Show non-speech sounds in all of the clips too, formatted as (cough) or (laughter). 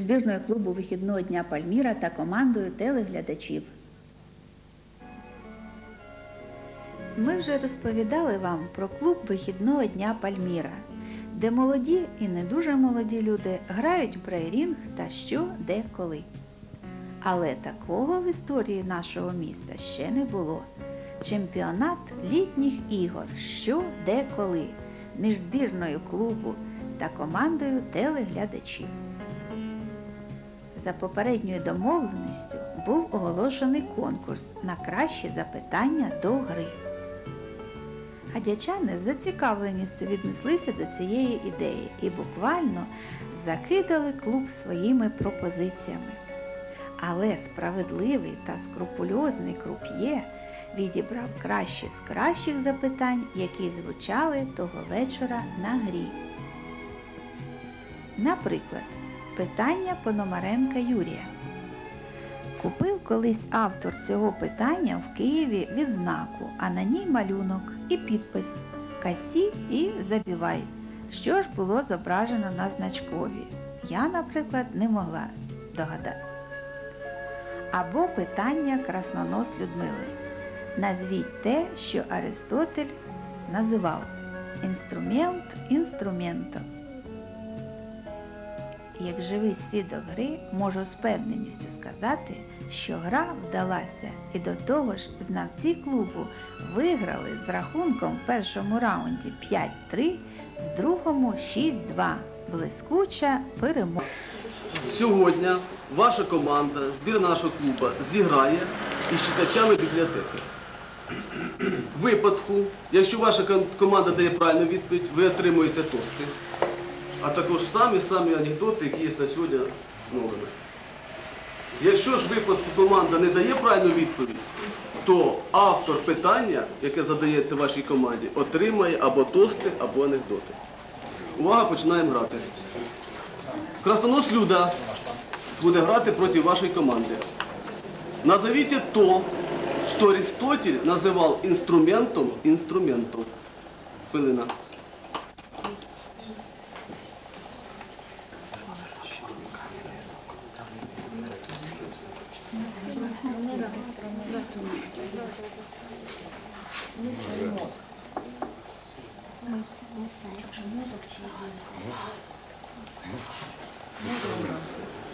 збірною клубу вихідного дня Пальміра та командою телеглядачів. Ми вже розповідали вам про клуб вихідного дня Пальміра, де молоді і не дуже молоді люди грають брейрінг та що, де, коли. Але такого в історії нашого міста ще не було. Чемпіонат літніх ігор, що, де, коли, між збірною клубу та командою телеглядачів. За попередньою домовленістю був оголошений конкурс на кращі запитання до гри. Гадячани з зацікавленістю віднеслися до цієї ідеї і буквально закидали клуб своїми пропозиціями. Але справедливий та скрупульозний круп'є відібрав кращі з кращих запитань, які звучали того вечора на грі. Наприклад, питання Пономаренка Юрія. Купив колись автор цього питання в Києві відзнаку, а на ній малюнок і підпис Касі і забівай, що ж було зображено на значкові. Я, наприклад, не могла догадатися. Або питання краснонос Людмили. Назвіть те, що Аристотель називав інструмент інструментом. Як живий свідок гри, можу з певненістю сказати, що гра вдалася, і до того ж знавці клубу виграли з рахунком в першому раунді 5-3, в другому 6-2. Блискуча перемога. Сьогодні ваша команда, збір нашого клубу, зіграє із читачами бібліотеки. В випадку, якщо ваша команда дає правильну відповідь, ви отримуєте тости, а також самі-самі анекдоти, які є на сьогодні новими. Якщо ж випадку команда не дає правильну відповідь, то автор питання, яке задається вашій команді, отримає або тости, або анекдоти. Увага, починаємо грати. Краснонос Люда буде грати проти вашей команды. Назовите то, что Аристотель называл инструментов. Хвилина.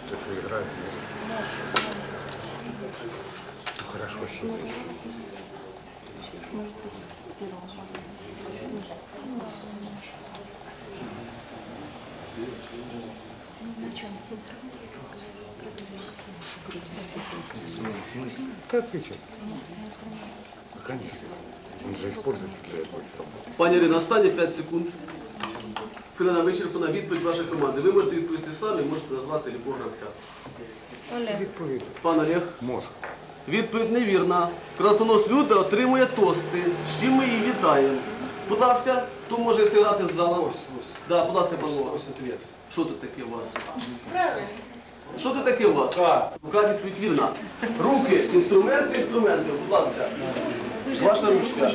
То, что играет. Ну, Хорошо сидит. Ты отвечай. Ну, Конечно. Он же использует для этого инструмента. Пані Ірина, останні 5 секунд. Хвилина вичерпана відповідь вашої команди. Ви можете відповісти самі, можете назвати любого гравця. Відповідь. Пан Олег. Мозг. Відповідь невірна. Краснонос Люда отримує тости. З чим ми її вітаємо. Будь ласка, хто може зіграти з залу? Ось, ось. Да, будь ласка, пан Ось. Що тут таке у вас? Правильно. Що тут таке у вас? Рука відповідь вірна. Руки, інструменти, інструменти. Будь ласка. Ваша ручка.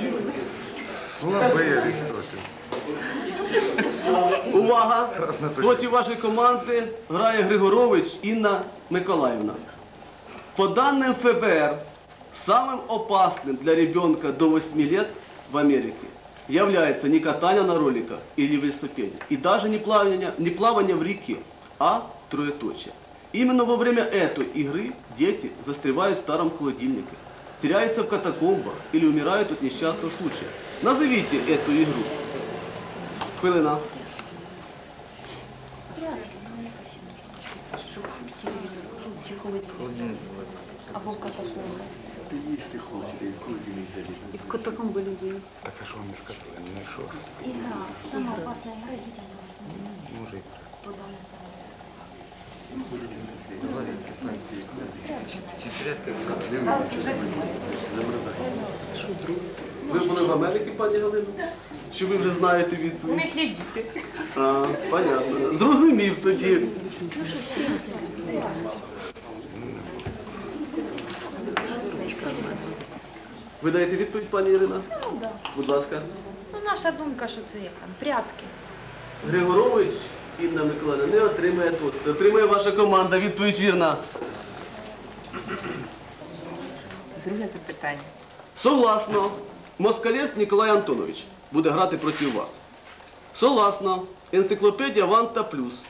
(laughs) Слабый Аристотель. Увага! Проти вашої команди грає Григорович Інна Миколаївна. По данным ФБР, самым опасным для ребенка до 8 лет в Америке является не катание на роликах или велосипеде, и даже не плавание, не плавание в реке, а троеточие. Именно во время этой игры дети застревают в старом холодильнике, теряются в катакомбах или умирают от несчастных случаев. Назовите эту игру. Хвилина. Або катакомби. Їсти хочете, і кульки не залізти. І в катакомби люди є. Так а що вони сказали? Не знайшов. Игра. Самая опасная игра детям до 8 лет. Може, і Ви були в Америці, пані Галина? Чи ви вже знаєте відповідь? них є діти. А, понятно. Зрозумів тоді. Ви даєте відповідь, пані Ірина? Ну да. Будь ласка. Ну, наша думка, що це як там, прятки. Григорович Інна Миколаївна не отримає тост. Отримає ваша команда. Відповідь вірна. Друге запитання. Согласно, москалець Ніколай Антонович буде грати проти вас. Согласно, энциклопедия Ванта Плюс.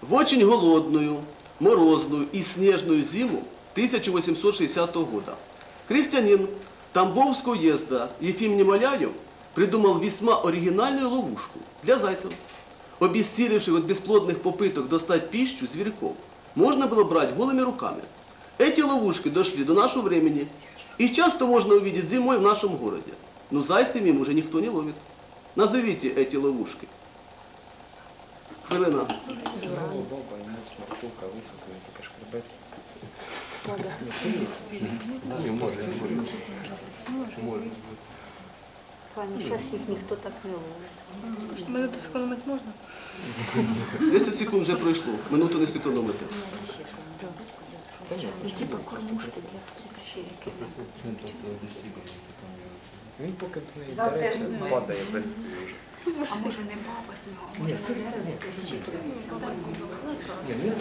В очень голодную, морозную и снежную зиму 1860 года крестьянин Тамбовского уезда Ефим Немоляев придумал весьма оригинальную ловушку для зайцев. Обессилевших от бесплодных попыток достать пищу зверьков, можно было брать голыми руками. Эти ловушки дошли до нашего времени. И часто можно увидеть зимой в нашем городе. Но зайцами им уже никто не ловит. Назовите эти ловушки. Хвилина. Зараз їх ніхто так не ловить. Мене тут зекономити можна? 10 секунд вже пройшло. Минуту не зекономите. Ну, типа кормушки для птиць ще які. Він поки до неї знає. падає без А може не баба знала? Може це дерево якесь щепляється. Ні, ну.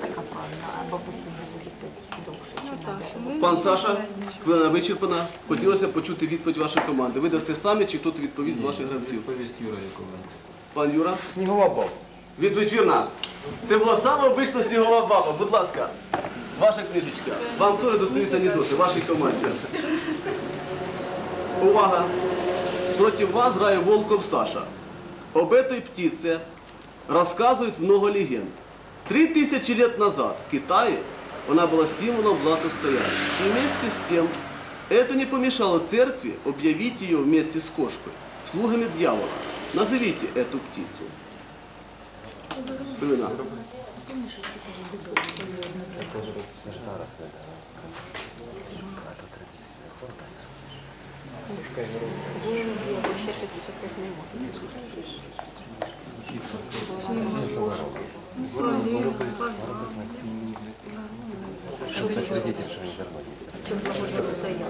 Така правильна, а бабусі вже буде пити довше, чи надо. Пан Саша, хвилина вичерпана. Хотілося б почути відповідь вашої команди. Ви дасте самі чи хто відповість з ваших гравців? Відповість Юра Яковенко. Пан Юра? Снігова баба. Відповідь вірна. Це була саме обична снігова баба. Будь ласка, ваша книжечка. Вам теж достаються анекдоти, вашій команді. Увага! Проти вас грає Волков Саша. Об этой птице рассказывают много легенд. Три тысячи лет назад в Китае она была символом благосостояния. И вместе с тем, это не помешало церкви объявить ее вместе с кошкой слугами дьявола. Назовите эту птицу. Хвилина. Дієм бо ще щось чекати не можна. Чим благосостояння?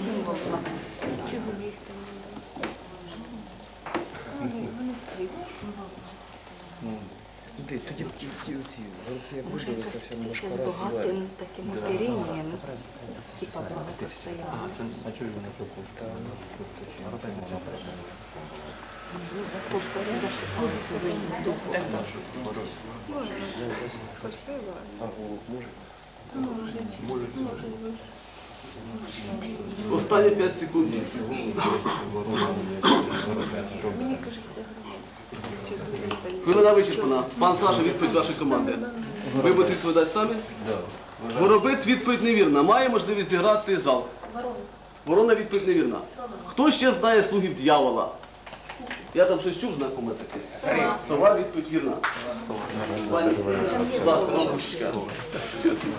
Символ Чого їх там? Туди, тоді ті, ті, ці, Може, видалися, якась вся птиця з багатим таким оперінням, типа благосостояння. А, це, а чого ж вона пропушка? Кошка всегда шипала своїм духом. А голуб може? Останні 5 секунд. Хвилина вичерпана. Пан Саша, відповідь вашої команди. Ви будете відповідати самі? Горобець відповідь невірна. Має можливість зіграти зал. Ворона відповідь невірна. Хто ще знає слугів дьявола? Я там щось чув знакоме таке. Сова відповідь вірна. Пані, будь ласка, вам ручка.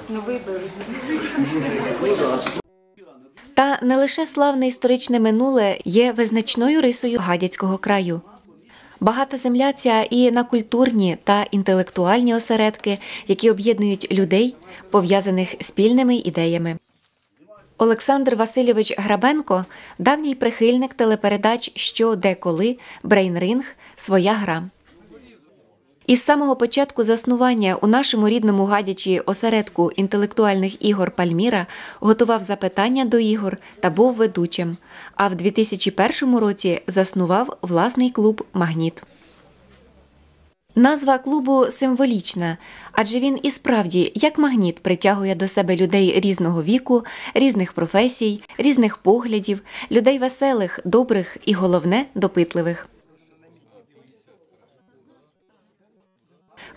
Ну вибери. Ну. Та не лише славне історичне минуле є визначною рисою гадяцького краю. Багата земля ця і на культурні та інтелектуальні осередки, які об'єднують людей, пов'язаних спільними ідеями. Олександр Васильович Грабенко давній прихильник телепередач Що, де, коли, Брейнринг, Своя гра. Із самого початку заснування у нашому рідному гадячі осередку інтелектуальних ігор Пальміра готував запитання до ігор та був ведучим. А в 2001 році заснував власний клуб Магніт. Назва клубу символічна, адже він і справді, як магніт, притягує до себе людей різного віку, різних професій, різних поглядів, людей веселих, добрих і головне допитливих.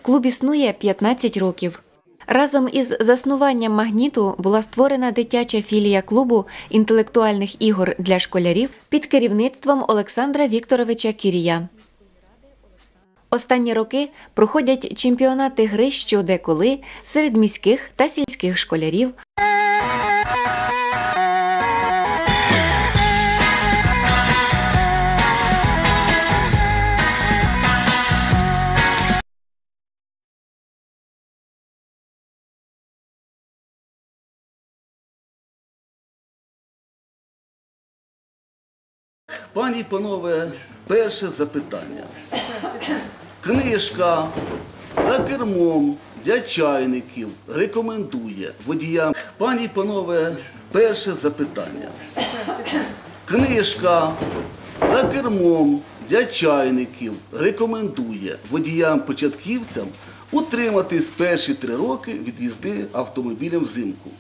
Клуб існує 15 років. Разом із заснуванням магніту була створена дитяча філія клубу інтелектуальних ігор для школярів під керівництвом Олександра Вікторовича Кірія. Останні роки проходять чемпіонати гри що де коли серед міських та сільських школярів, Пані і панове, перше запитання. Книжка за кермом для чайників рекомендує водіям. Пані і панове, перше запитання. Книжка за кермом для чайників рекомендує водіям-початківцям утриматись перші три роки від їзди автомобілем взимку.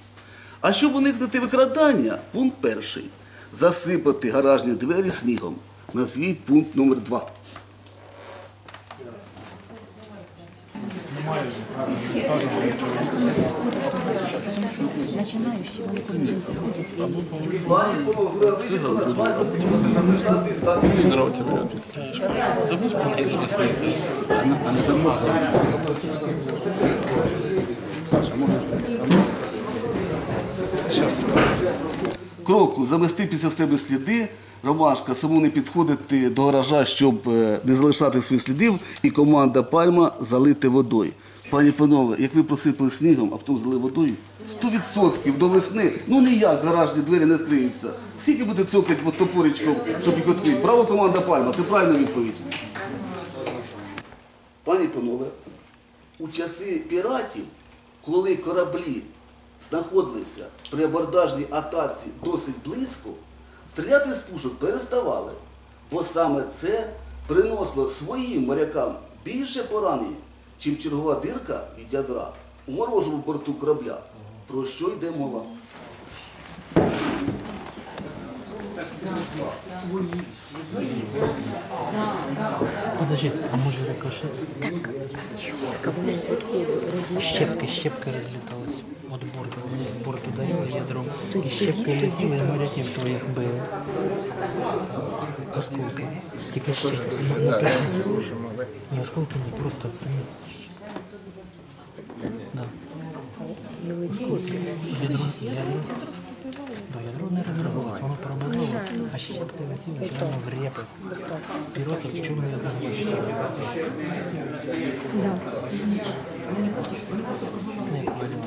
А щоб уникнути викрадання, пункт перший. Засипати гаражні двері снігом. Назвіть пункт номер два. Забудь. Кроку замести після себе сліди. Ромашка, саму не підходити до гаража, щоб е, не залишати своїх слідів, і команда Пальма залити водою. Пані панове, як ви посипали снігом, а потім залили водою, 100% до весни, ну ніяк гаражні двері не відкриються. Скільки буде цокать от топоричком, щоб їх відкрити? Право команда Пальма, це правильна відповідь. Пані панове, у часи піратів, коли кораблі знаходилися при абордажній атаці досить близько, стріляти з пушок переставали, бо саме це приносило своїм морякам більше поранень, чим чергова дирка від ядра у ворожому борту корабля. Про що йде мова? Подожди, а може рикошет? Так, щепки, щепки розлітались. От борт, вони в борт ударили ядром. І щепки летіли, і моряків своїх били. Осколки. Тільки щепки. Не, не перенесли. Ні, осколки не, просто самі. Да. Осколки. Ядро, ядро. Да, ядро не розривалось, воно пробивало, а щепки летіли прямо в репи. Піротик в я знаю щепки. Не понимаю.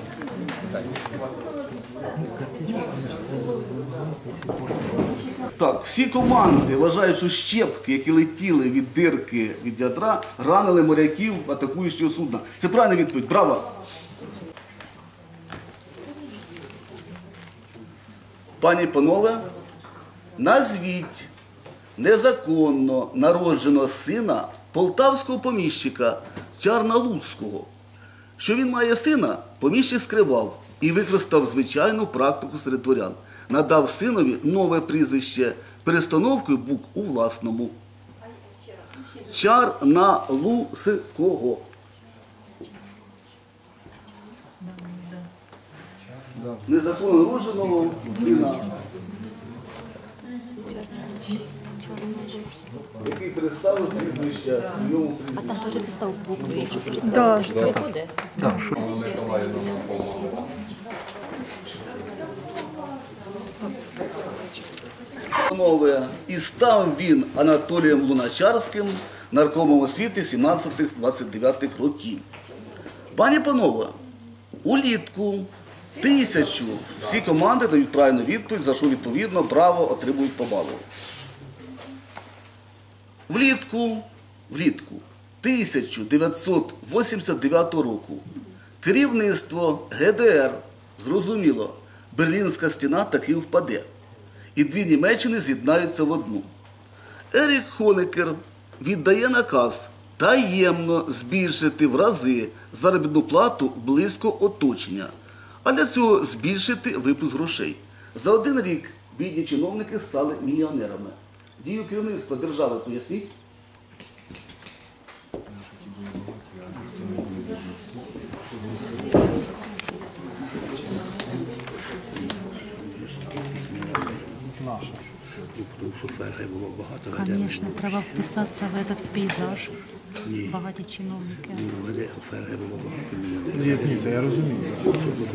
Так, всі команди вважають, що щепки, які летіли від дирки від ядра, ранили моряків атакуючого судна. Це правильна відповідь. Браво! Пані і панове, назвіть незаконно народженого сина полтавського поміщика Чарналуцького. Що він має сина, поміщик скривав і використав звичайну практику серед дворян. Надав синові нове прізвище перестановкою букв у власному. Чарналуцького. Незаконно народженого сина. Який представив прізвище в ньому прізвище. Панове, і став він Анатолієм Луначарським, наркомом освіти 17-29 років. Пані панове, улітку тисячу всі команди дають правильну відповідь, за що відповідно право отримують по балу. Влітку, влітку 1989 року керівництво ГДР зрозуміло, Берлінська стіна таки впаде. І дві Німеччини з'єднаються в одну. Ерік Хонекер віддає наказ таємно збільшити в рази заробітну плату близько оточення, а для цього збільшити випуск грошей. За один рік бідні чиновники стали мільйонерами. Дію керівництва держави поясніть. Конечно, треба вписатися в этот в пейзаж. Багаті чиновники. Ні, ні, це я розумію.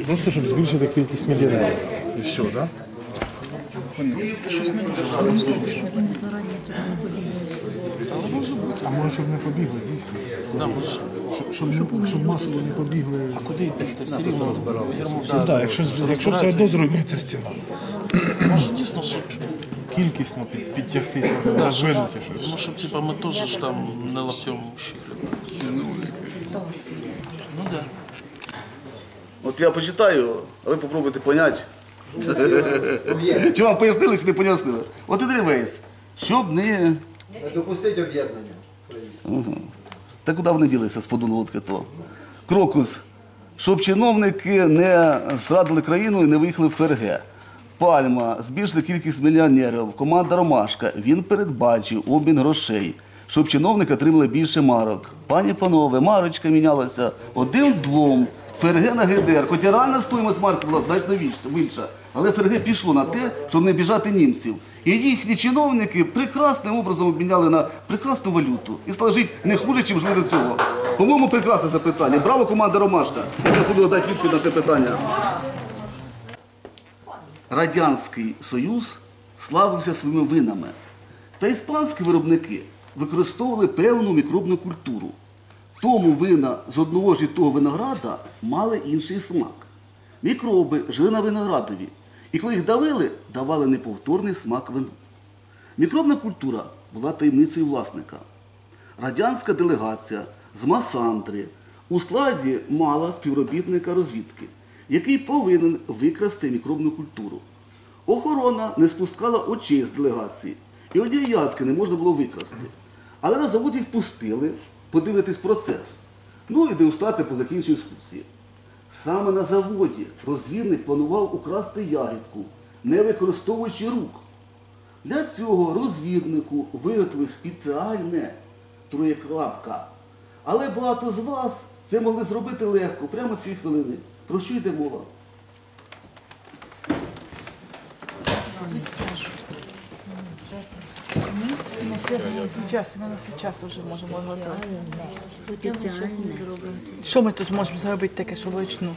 Просто щоб збільшити кількість мільйонерів. І все, так? Да? Вони зарані туди не побігли. А може, щоб не побігли, дійсно. Щоб, щоб, щоб, щоб масово не побігли. А куди йти? Все рівно Ну, да, якщо, якщо все одно зруйнується стіна. Може дійсно, щоб кількісно під, підтягтися, Да, розвинути щоб, щось. ну, щоб типа ми теж ж там не локтем щили. Ну да. От я почитаю, а ви попробуйте поняти. Чи вам пояснили, чи не пояснили? От і дивись, щоб не. Допустити об'єднання. Ага. Та куди вони ділися з подолодки то? Крокус. Щоб чиновники не зрадили країну і не виїхали в ФРГ. Пальма. Збільшили кількість мільйонерів. Команда Ромашка. Він передбачив обмін грошей. Щоб чиновники отримали більше марок. Пані панове, марочка мінялася один двом. ФРГ на ГДР. Хоча реальна стоїмость марки була значно більша-. Але ФРГ пішло на те, щоб не біжати німців. І їхні чиновники прекрасним образом обміняли на прекрасну валюту. І стало жити не хуже, ніж жили до цього. По-моєму, прекрасне запитання. Браво, команда Ромашка. Я зробила дати відповідь на це питання. Радянський Союз славився своїми винами. Та іспанські виробники використовували певну мікробну культуру. Тому вина з одного ж і того винограда мали інший смак. Мікроби жили на виноградові. І коли їх давили, давали неповторний смак вину. Мікробна культура була таємницею власника. Радянська делегація з Масандри у складі мала співробітника розвідки, який повинен викрасти мікробну культуру. Охорона не спускала очей з делегації, і однієї ядки не можна було викрасти. Але на завод їх пустили подивитись процес. Ну і дегустація по закінченню екскурсії. Саме на заводі розвідник планував украсти ягідку, не використовуючи рук. Для цього розвіднику виготовили спеціальне троєклапка. Але багато з вас це могли зробити легко, прямо ці хвилини. Про що йде мова? Сейчас, ми сейчас вже можемо готувати. Що ми тут можемо зробити таке, що вручну?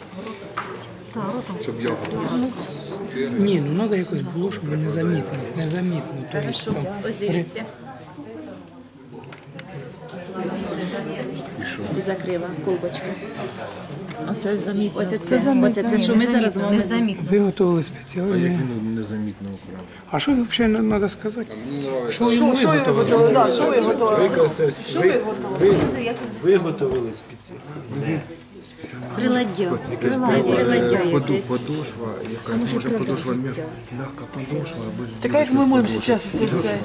Щоб я Ні, ну треба якось було, щоб незамітно, незамітно. Тобто, там, при- Закрила колбочка. Оце замітно. Ось це, оце це, що ми зараз з вами замітно. виготовили спеціально. він незамітно украв. А що взагалі треба сказати? Що Що, йому що ви виготовили? готували? Да, що ви готували? Що ви готували? Виготовили спеціально. Приладдя. Приладдя Поду, якесь. подошва, якась може подошва м'я- м'яка подошва або Так як ми можемо зараз це все?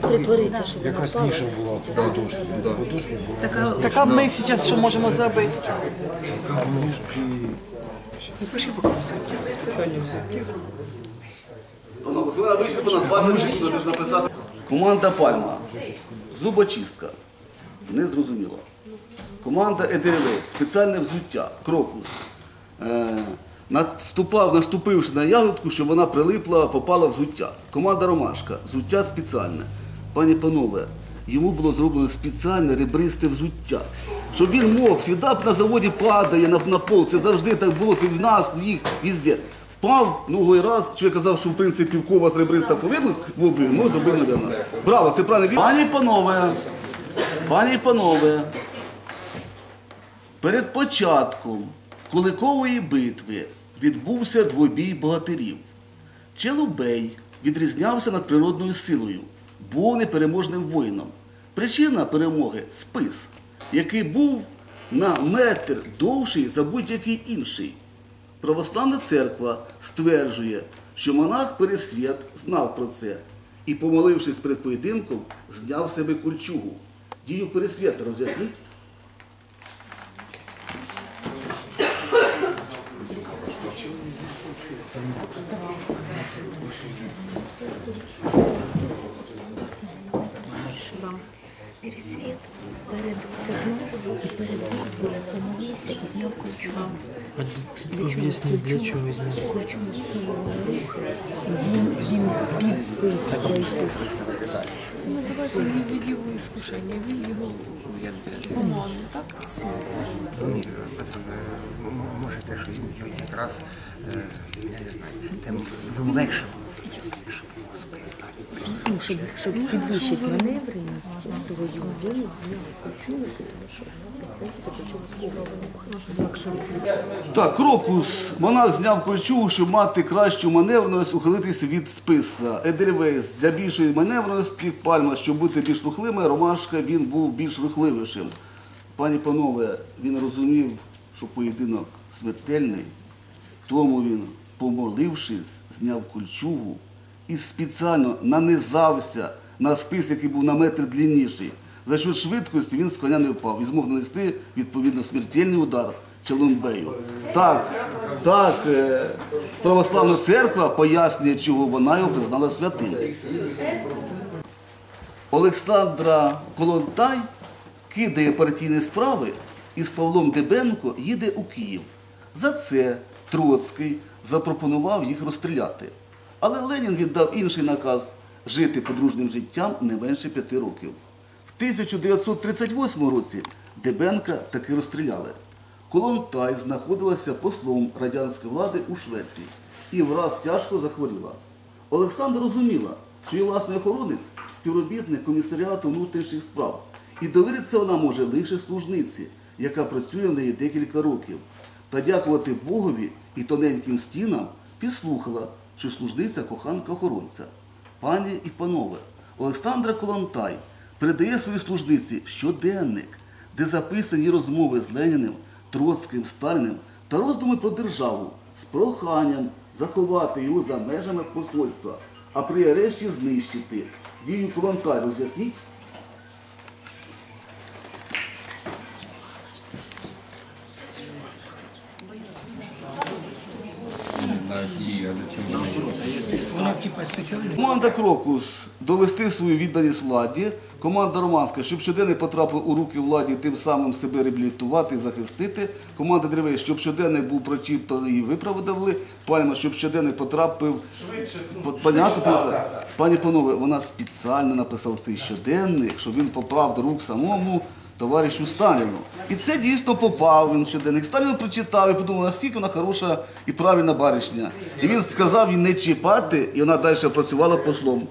Притвориться, щоб воно Якась ніша була в подошві. Подошва ми зараз що можемо зробити? Напиши поки взуття, спеціальне взуття. Панове, хвилина вичерпана, 20 секунд треба написати. Команда Пальма. Зубочистка. Незрозуміло. Команда ЕДВ. Спеціальне взуття. Крокус. Е, наступав, наступивши на ягодку, щоб вона прилипла, попала в взуття. Команда Ромашка. Взуття спеціальне. Пані панове, йому було зроблено спеціальне ребристе взуття. Щоб він мог, завжди на заводі падає на, на пол. Це завжди так було, це в нас, в їх, везде. Впав другий раз, що казав, що в принципі в кого з ребриста повернеться, в обрію, ну зробив навірно. Браво, це правильно. Пані і панове, пані і панове, перед початком Куликової битви відбувся двобій богатирів. Челубей відрізнявся надприродною силою, був непереможним воїном. Причина перемоги спис, який був на метр довший за будь-який інший. Православна церква стверджує, що монах Пересвят знав про це і, помолившись перед поєдинком, зняв себе кольчугу. Дію Пересвята роз'ясніть. Пересвіт перед знову і перед битвою помолився і зняв ключу. Об'ясніть, для чого зняв. Ключу сковували рух. І Він, він під спис пройшов. Називається від його іскушення, він його якби помогли, так? Ні, потім, е, м- може те, що йому якраз, е, я не знаю, тим легше було. Ну, щоб, щоб підвищити маневреність свою, він зняв кучу, тому що в принципі почув Так, крокус. Монах зняв кольчугу, щоб мати кращу маневреність, ухилитися від списа. Едельвейс для більшої маневреності, пальма, щоб бути більш рухливим, ромашка він був більш рухливішим. Пані панове, він розумів, що поєдинок смертельний, тому він, помолившись, зняв кольчугу і спеціально нанизався на спис, який був на метр длинніший. За що швидкості він з коня не впав і змог нанести відповідно смертельний удар Челумбею. Так, так, е, православна церква пояснює, чого вона його признала святим. Олександра Колонтай кидає партійні справи і з Павлом Дебенко їде у Київ. За це Троцький запропонував їх розстріляти. Але Ленін віддав інший наказ жити подружнім життям не менше п'яти років. В 1938 році Дебенка таки розстріляли. Колонтай знаходилася послом радянської влади у Швеції і враз тяжко захворіла. Олександра розуміла, що її власний охоронець співробітник комісаріату внутрішніх справ, і довіритися вона може лише служниці, яка працює в неї декілька років. Та дякувати Богові і тоненьким стінам підслухала, що служниця коханка охоронця. Пані і панове, Олександра Колонтай передає своїй служниці щоденник, де записані розмови з Леніним, Троцьким, Сталіним та роздуми про державу з проханням заховати його за межами посольства, а при арешті знищити. Дію Колонтай роз'ясніть. Команда Крокус довести свою відданість владі. Команда Романська, щоб щоденник потрапив у руки владі, тим самим себе реабілітувати і захистити. Команда Древей, щоб щоденник був прочитаний і виправдали. Пальма, щоб щоденник потрапив. От, Понятно? Пані панове, вона спеціально написала цей щоденник, щоб він попав до рук самому товаришу Сталіну. І це дійсно попав він щоденник. Сталін прочитав і подумав, наскільки вона хороша і правильна баришня. І він сказав їй не чіпати, і вона далі працювала послом.